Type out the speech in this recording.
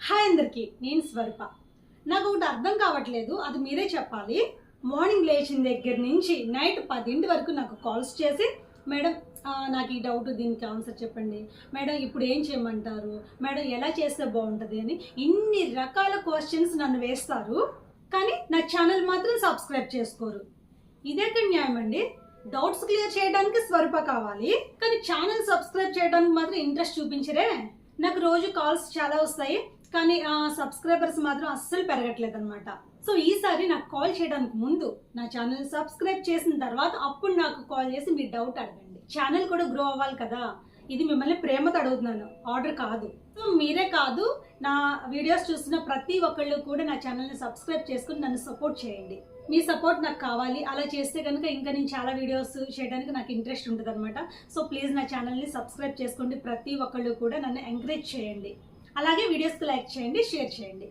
Hi అందరికి నేను స్వరూప. నాకు ఒకటి అర్థం కావట్లేదు అది మీరే చెప్పాలి. మార్నింగ్ లేచిన దగ్గర నుంచి నైట్ పదింటి వరకు నాకు కాల్స్ చేసి మేడం నాకు ఈ డౌట్ దీనికి ఆన్సర్ చెప్పండి. మేడం ఇప్పుడు ఏం చేయమంటారు? మేడం ఎలా చేస్తే బాగుంటుంది? అని ఇన్ని రకాల క్వశ్చన్స్ నన్ను వేస్తారు. కానీ నా ఛానల్ మాత్రం సబ్స్క్రైబ్ చేసుకోరు. ఇదేక న్యాయం అండి? డౌట్స్ క్లియర్ చేయడానికి స్వరూప కావాలి. కానీ ఛానల్ సబ్స్క్రైబ్ చేయడానికి మాత్రం ఇంట్రెస్ట్ చూపించరే. నాకు రోజు కాల్స్ చాలా వస్తాయి. కానీ ఆ సబ్స్క్రైబర్స్ మాత్రం అస్సలు పెరగట్లేదు అనమాట సో ఈసారి నాకు కాల్ చేయడానికి ముందు నా ఛానల్ సబ్స్క్రైబ్ చేసిన తర్వాత అప్పుడు నాకు కాల్ చేసి మీ డౌట్ అడగండి. ఛానల్ కూడా గ్రో అవ్వాలి కదా. ఇది మిమ్మల్ని ప్రేమతో అడుగుతున్నాను. ఆర్డర్ కాదు. సో మీరే కాదు నా వీడియోస్ చూస్తున్న ప్రతి ఒక్కళ్ళు కూడా నా ఛానల్ని సబ్స్క్రైబ్ చేసుకుని నన్ను సపోర్ట్ చేయండి. మీ సపోర్ట్ నాకు కావాలి. అలా చేస్తే కనుక ఇంకా నేను చాలా వీడియోస్ చేయడానికి నాకు ఇంట్రెస్ట్ ఉంటుంది అనమాట సో ప్లీజ్ నా ఛానల్ని సబ్స్క్రైబ్ చేసుకోండి. ప్రతి ఒక్కళ్ళు కూడా నన్ను ఎంకరేజ్ చేయండి. అలాగే వీడియోస్కి లైక్ చేయండి షేర్ చేయండి.